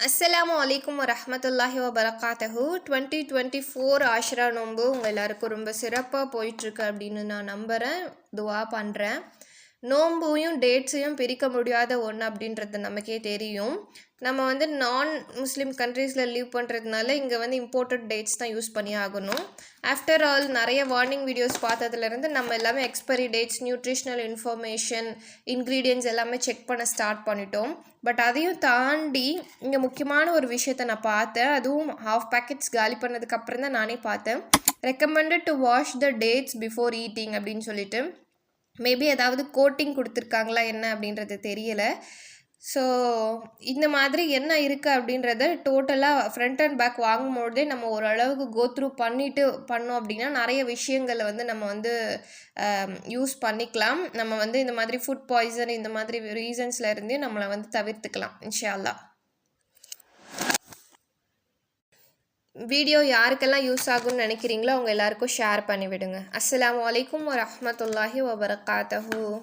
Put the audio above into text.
அஸ்லாம் வலைக்கம் வரமத்துல்லாஹி வபரகாத்தஹு. டுவெண்ட்டி டுவெண்ட்டி ஃபோர் ஆஷ்ரா நோன்பு உங்கள் எல்லாருக்கும் ரொம்ப சிறப்பாக போயிட்டுருக்கு அப்படின்னு நான் நம்புகிறேன் துவா பண்ணுறேன் நோன்பையும் டேட்ஸையும் பிரிக்க முடியாத ஒன்று அப்படின்றது நமக்கே தெரியும். நம்ம வந்து நான் முஸ்லீம் கண்ட்ரீஸில் லீவ் பண்ணுறதுனால இங்கே வந்து இம்போர்ட்டட் டேட்ஸ் தான் யூஸ் பண்ணி ஆகணும். ஆஃப்டர் ஆல் நிறைய வார்னிங் வீடியோஸ் பார்த்ததுலேருந்து நம்ம எல்லாமே expiry dates nutritional information ingredients எல்லாமே செக் பண்ண ஸ்டார்ட் பண்ணிட்டோம். பட் அதையும் தாண்டி இங்கே முக்கியமான ஒரு விஷயத்த நான் பார்த்தேன். அதுவும் ஹாஃப் பேக்கெட்ஸ் காலி பண்ணதுக்கப்புறம் தான் நானே பார்த்தேன். Recommended to wash the dates before eating அப்படின்னு சொல்லிட்டு. மேபி ஏதாவது கோட்டிங் கொடுத்துருக்காங்களா என்ன அப்படின்றது தெரியலை. ஸோ இந்த மாதிரி என்ன இருக்குது அப்படின்றத டோட்டலாக ஃப்ரண்ட் அண்ட் பேக் வாங்கும்போதே நம்ம ஓரளவுக்கு கோ த்ரூ பண்ணிவிட்டு பண்ணோம் அப்படின்னா நிறைய விஷயங்களை வந்து நம்ம வந்து யூஸ் பண்ணிக்கலாம். நம்ம வந்து இந்த மாதிரி ஃபுட் பாய்சன் இந்த மாதிரி ரீசன்ஸில் இருந்தே நம்மளை வந்து தவிர்த்துக்கலாம் இன்ஷால்லா வீடியோ யாருக்கெல்லாம் யூஸ் ஆகும்னு நினைக்கிறீங்களோ அவங்க எல்லாருக்கும் ஷேர் பண்ணிவிடுங்க. அஸ்லாம் வலைக்கம் வரமத்துல்லாஹி வரஹ்மத்துல்லாஹி வபரகாத்தஹூ.